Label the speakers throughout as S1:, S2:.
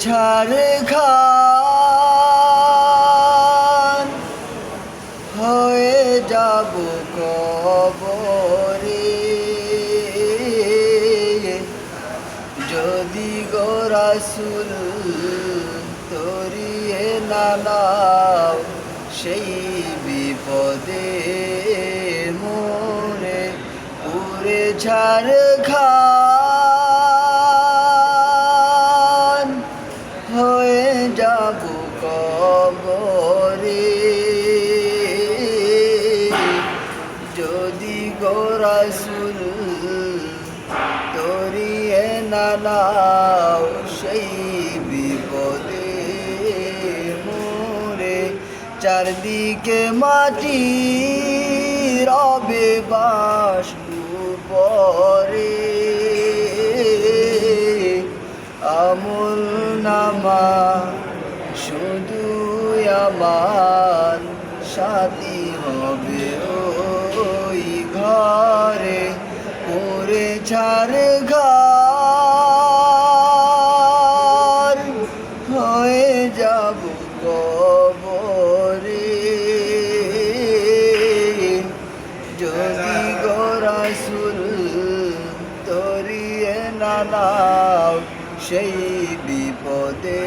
S1: ছাড় খান হয়ে যাব কবরে যদি গোরাসুল তরিয়ে না নাও সেই বিপদে মোরে পুরে ছাড় খান যাব কবরে। যদি গোরাসুল তরিয়ে না নাও সেই বিপদে মোরে, চারদিকে মাটি রবে বাস পরে আমার সাথী হবে ওই ঘরে পরে ছাড় হয়ে যাব কবরে। যদি গোরাসুল তরিয়ে নানাও সেই বিপদে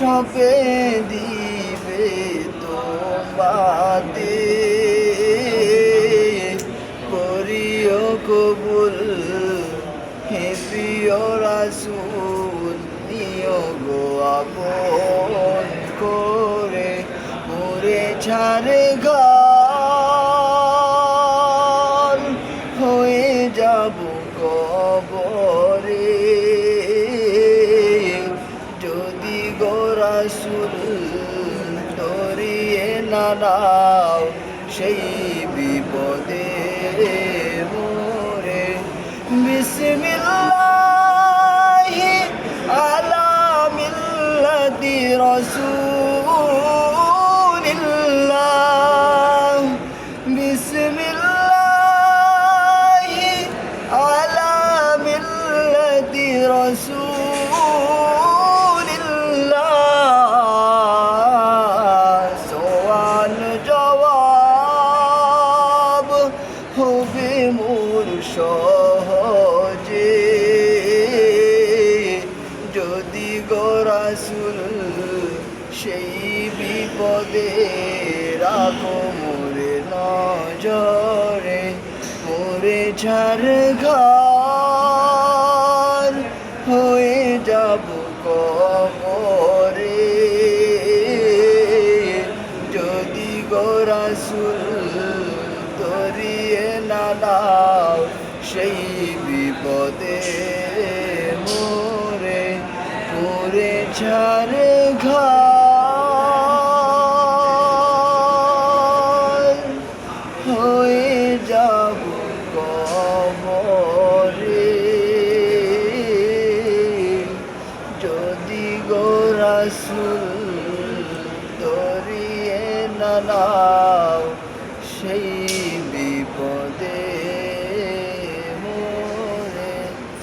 S1: সপে দিবে তোমাতে। করিও কবুল হে প্রিয় রাসুল নিয়োগ আপন করে। ছাড়ে ঘর না নাও সেই বিপদে মোরে। বিসমিল্লাহি আলা মিল্লাতি রাসূলিল্লাহ সহজে যদি গোরাসুল সেই বিপদে রাখো মোরে নজরে, মোরে ছাড় ঘর হয়ে যাব কবরে। যদি গোরাসুল তরিয়ে না দাও সেই বিপদে মোরে ছাড় ঘর হয়ে যাব কবরে। যদি গোরাসুল তরিয়ে না নাও সেই বিপদে